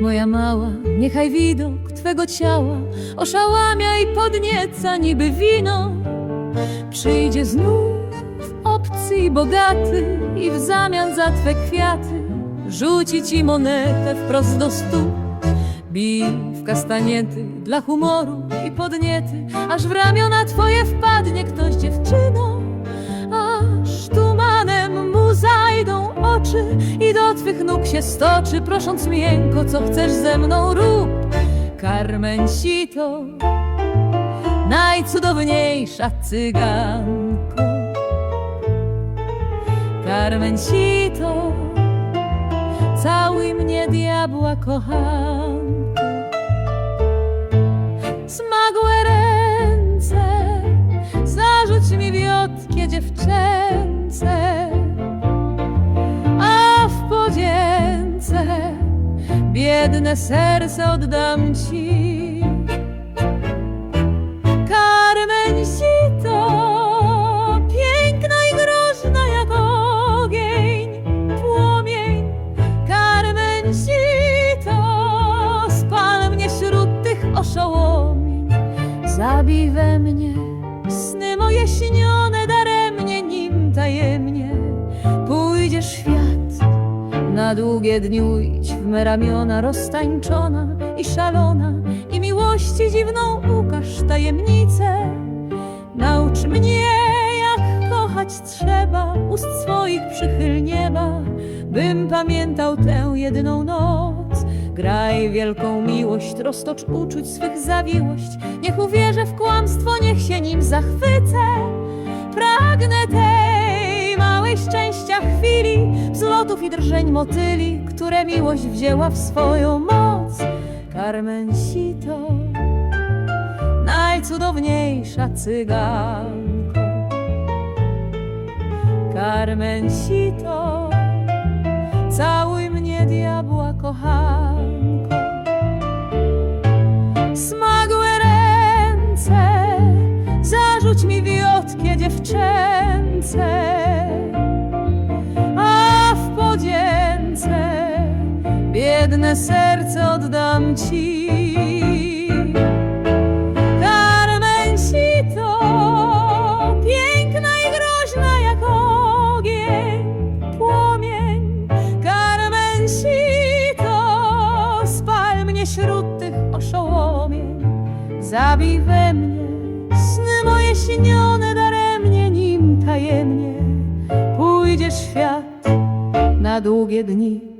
Moja mała, niechaj widok Twego ciała Oszałamia i podnieca niby wino. Przyjdzie znów obcy i bogaty I w zamian za Twe kwiaty Rzuci Ci monetę wprost do stóp. Bij w kastaniety dla humoru i podniety Aż w ramiona Twoje wpadnie ktoś dziewczyno I do Twych nóg się stoczy Prosząc miękko, co chcesz ze mną rób. Carmencito Najcudowniejsza cyganko. Carmencito Całuj mnie diabła kochanko. Smagłe ręce Zarzuć mi wiotkie dziewczęce Biedne serce oddam ci. Carmencito Piękna i groźna jak ogień Płomień. Carmencito Spal mnie wśród tych oszołomień. Zabij we mnie Sny moje śnione Na długie dni ujść w me ramiona Roztańczona i szalona I miłości dziwną ukaż tajemnicę. Naucz mnie jak kochać trzeba Ust swoich przychyl nieba Bym pamiętał tę jedną noc. Graj wielką miłość, roztocz uczuć swych zawiłość. Niech uwierzę w kłamstwo, niech się nim zachwycę Wzlotów i drżeń motyli Które miłość wzięła w swoją moc. Carmencito Najcudowniejsza cyganko. Carmencito Całuj mnie diabła kochanko. Smagłe ręce Zarzuć mi wiotkie dziewczęce Biedne serce oddam ci. Carmencito Piękna i groźna jak ogień Płomień. Carmencito Spal mnie wśród tych oszołomień. Zabij we mnie Sny moje śnione daremnie Nim tajemnie. Pójdziesz w świat Na długie dni